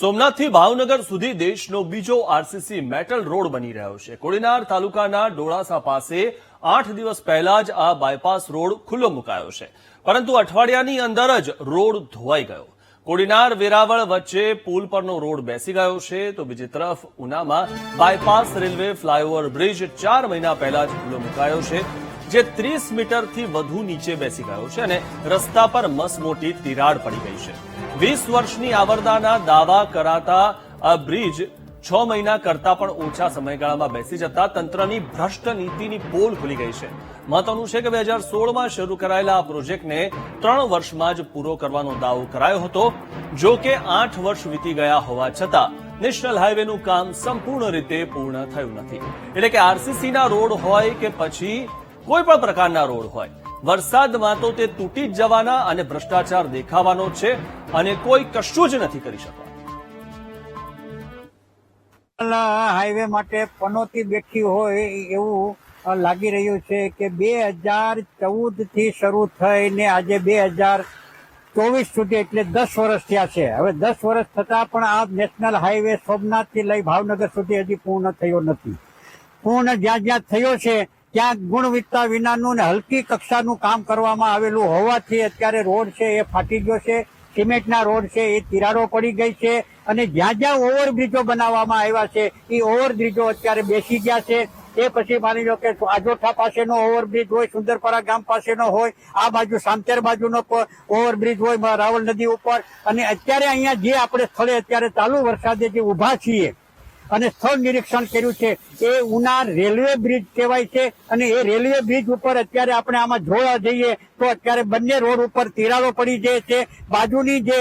સોમનાથથી ભાવનગર સુધી દેશનો બીજો આરસીસી મેટલ રોડ બની રહ્યો છે. કોડીનાર તાલુકાના ડોળાસા પાસે આઠ દિવસ પહેલા જ આ બાયપાસ રોડ ખુલ્લો મુકાયો છે. પરંતુ અઠવાડિયાની અંદર જ રોડ ધોવાઈ ગયો. કોડીનાર વેરાવળ વચ્ચે પુલ પરનો રોડ બેસી ગયો છે, તો બીજી તરફ ઉનામાં બાયપાસ રેલવે ફ્લાયઓવર બ્રિજ ચાર મહિના પહેલા જ ખુલ્લો મુકાયો છે. જે ત્રીસ મીટરથી વધુ નીચે બેસી ગયો છે અને રસ્તા પર મસમોટી તિરાડ પડી ગઈ છે. વીસ વર્ષની આવરદાના દાવા કરાતા આ બ્રિજ છ મહિના કરતા પણ ઓછા સમયગાળામાં બેસી જતા તંત્રની ભ્રષ્ટ નીતિની પોલ ખુલી ગઈ છે. મહત્વનું છે કે બે હજાર સોળમાં શરૂ કરાયેલા આ પ્રોજેક્ટને ત્રણ વર્ષમાં જ પૂરો કરવાનો દાવો કરાયો હતો, જો કે આઠ વર્ષ વીતી ગયા હોવા છતાં નેશનલ હાઈવેનું કામ સંપૂર્ણ રીતે પૂર્ણ થયું નથી. એટલે કે આરસીસીના રોડ હોય કે પછી કોઈ પણ પ્રકારના રોડ હોય. વરસાદમાં તો તે તૂટી જ જવાના અને ભ્રષ્ટાચાર દેખાવાનો છે અને કોઈ કશું જ નથી કરી શકવાનું. હાઈવે માટે પનોતી બેઠી હોય એવું લાગી રહ્યું છે કે બે હજાર ચૌદથી શરૂ થઈને આજે બે હજાર ચોવીસ સુધી એટલે દસ વર્ષ થયા છે. હવે દસ વર્ષ થતા પણ આ નેશનલ હાઈવે સોમનાથથી લઈ ભાવનગર સુધી હજી પૂર્ણ થયો નથી. પૂર્ણ જ્યાં જ્યાં થયો છે ત્યાં ગુણવત્તા વિનાનું ને હલકી કક્ષાનું કામ કરવામાં આવેલું હોવાથી અત્યારે રોડ છે એ ફાટી ગયો છે. સિમેન્ટના રોડ છે એ તિરાડો પડી ગઈ છે અને જ્યાં જ્યાં ઓવરબ્રિજો બનાવવામાં આવ્યા છે એ ઓવરબ્રિજો અત્યારે બેસી ગયા છે. એ પછી માની લો કે આજોઠા પાસેનો ઓવરબ્રિજ હોય, સુંદરપરા ગામ પાસેનો હોય, આ બાજુ સામતેર બાજુનો ઓવરબ્રિજ હોય રાવલ નદી ઉપર. અને અત્યારે અહીંયા જે આપણે સ્થળે અત્યારે ચાલુ વરસાદે જે ઊભા છીએ અને સ્થળ નિરીક્ષણ કર્યું છે. એ ઉના રેલવે બ્રિજ કહેવાય છે. અને એ રેલવે બ્રિજ ઉપર અત્યારે આપણે આમાં જોવા જઈએ તો અત્યારે બંને રોડ ઉપર તિરાડો પડી જાય છે. બાજુની જે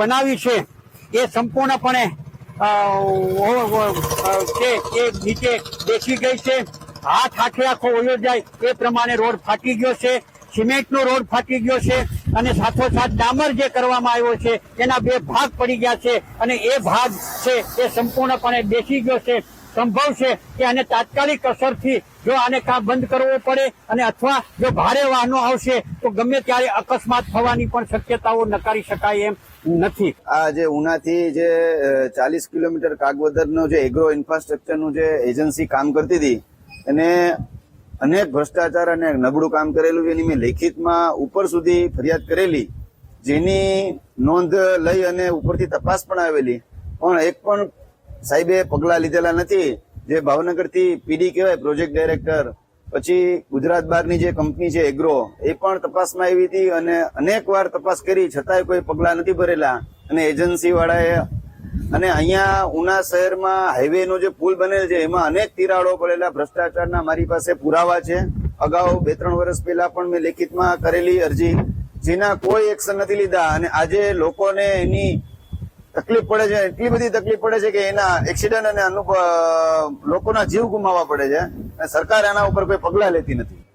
બનાવી છે, એ સંપૂર્ણપણે એ નીચે બેસી ગઈ છે. હાથ આખે આખો ઓયો જાય. એ પ્રમાણે રોડ ફાટી ગયો છે. સિમેન્ટનો રોડ ફાટી ગયો છે. અને સાથોસાથ ડામર જે કરવામાં આવ્યો છે, એના બે ભાગ પડી ગયા છે અને એ ભાગ છે, એ સંપૂર્ણપણે બેસી ગયો છે, સંભવ છે કે આને તાત્કાલિક અસરથી જો આને કામ બંધ કરવો પડે અને અથવા જો ભારે વાહનો આવશે, તો ગમે ત્યારે અકસ્માત થવાની પણ શક્યતાઓ નકારી શકાય એમ નથી. આ જે ઉનાથી જે ચાલીસ કિલોમીટર કાગવદરનો જે એગ્રો ઇન્ફ્રાસ્ટ્રક્ચરનું જે એજન્સી કામ કરતી હતી, એને અનેક ભ્રષ્ટાચાર અને નબળું કામ કરેલું એની મેં લેખિતમાં ઉપર સુધી ફરિયાદ કરેલી. જેની નોંધ લઈ અને ઉપરથી તપાસ પણ આવેલી. પણ એક પણ સાહેબે પગલા લીધેલા નથી. જે ભાવનગરથી પીડી કહેવાય, પ્રોજેક્ટ ડાયરેક્ટર. પછી ગુજરાત બહારની જે કંપની છે, એગ્રો, એ પણ તપાસમાં આવી હતી અને અનેક વાર તપાસ કરી, છતાંય કોઈ પગલા નથી ભરેલા. અને એજન્સી વાળાએ અને અહીંયા ઉના શહેરમાં હાઈવે નો જે પુલ બનેલ છે, એમાં અનેક તિરાડો પડેલા, ભ્રષ્ટાચારના મારી પાસે પુરાવા છે. અગાઉ બે ત્રણ વર્ષ પહેલા પણ મેં લેખિતમાં કરેલી અરજી. જેના કોઈ એક્શન નથી લીધા અને આજે લોકોને એની તકલીફ પડે છે, એટલી બધી તકલીફ પડે છે કે એના એક્સિડન્ટ અને લોકોના જીવ ગુમાવવા પડે છે. અને સરકાર એના ઉપર કોઈ પગલા લેતી નથી.